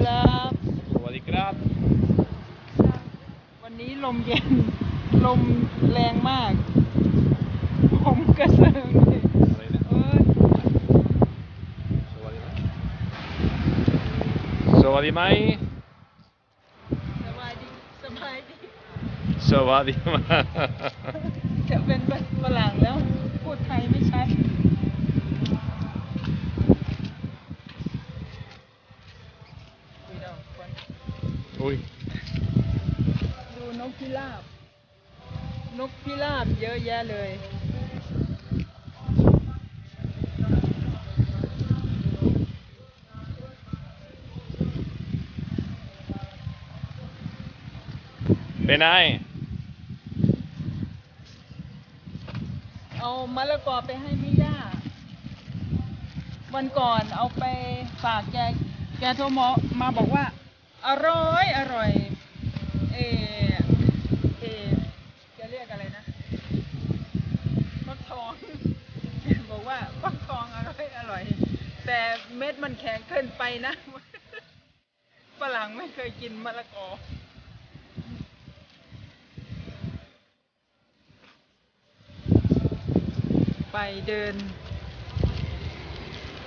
ครับ สวัสดีครับ วันนี้ลมเย็น ลมแรงมาก ผมกระเซิงเลยอะไรนะเอ้ยสวัสดีไหมสวัสดีไหมสบายดี สบายดี สวัสดีมาจะเป็นฝรั่งแล้ว พูดไทยไม่ชัดคุยเอาก่อน อุ้ย ดูนกพิราบ นกพิราบเยอะแยะเลย เป็นไงเอามะละกอไปให้แม่ย่า วันก่อนเอาไปฝากแก แกโทรมามาบอกว่า อร่อยอร่อยเออเออจะเรียกอะไรนะฟักทอง บอกว่าฟักทองอร่อยอร่อย แต่เม็ดมันแข็งเกินไปนะฝรั่งไม่เคยกินมะละกอไปเดิน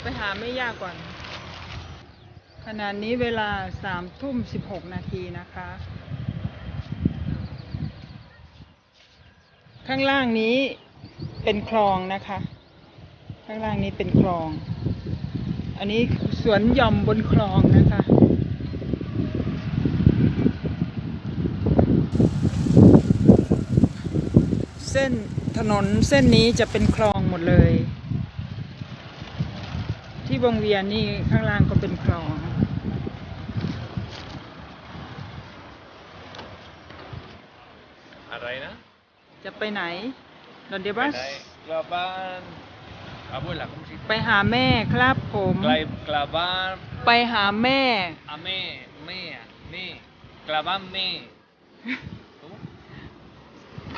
ไปหาไม่ยากก่อน ขณะนี้เวลาสามทุ่มสิบหกนาทีนะคะ ข้างล่างนี้เป็นคลองนะคะ ข้างล่างนี้เป็นคลอง อันนี้สวนหย่อมบนคลองนะคะเส้นถนนเส้นนี้จะเป็นคลองหมดเลย ที่วงเวียนนี่ข้างล่างก็เป็นคลอง อะไรนะ จะไปไหนดอนเดไปบัสไหนกลับบ้านอาบุญหลักคุณสิไปหาแม่ครับผมกลับกลับบ้านไปหาแม่ อาแม่แม่อะแม่กลับบ้านแม่ถูก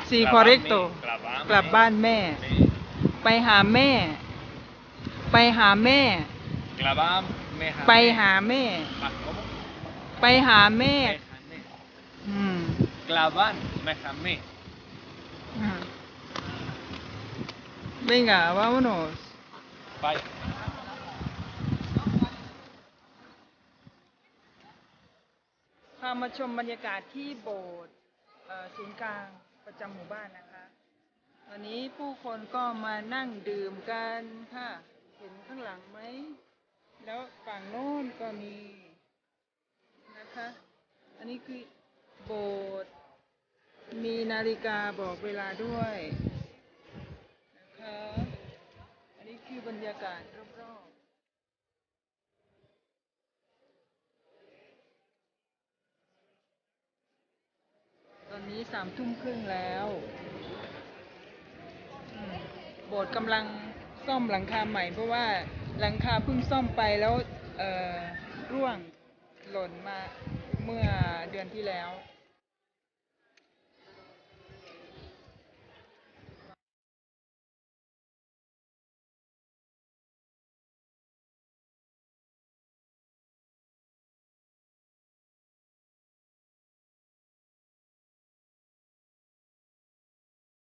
ซีคอเรกโต กลับบ้านกลับบ้านแม่ แม่ไปหาแม่ ไปหาแม่ กลับบ้านแม่ไปหาแม่อะ ¿cómo? ไปหาแม่แม่หาแม่อื มกลับบ้านแม่หาแม่อ่า Venga, vámonos. ไปพามาชมบรรยากาศที่โบสถ์เอ่อศูนย์กลางประจำหมู่บ้านนะคะ ตอนนี้ผู้คนก็มานั่งดื่มกันค่ะ เห็นข้างหลังไหม แล้วฝั่งโน้นก็มีนะคะ อันนี้คือ โบสถ์มีนาฬิกาบอกเวลาด้วยนะคะ อันนี้คือบรรยากาศรอบๆ ตอนนี้สามทุ่มครึ่งแล้วโบสถ์กำลังซ่อมหลังคาใหม่ เพราะว่าหลังคาเพิ่งซ่อมไปแล้วเอ่อร่วงหล่นมาเมื่อเดือนที่แล้ว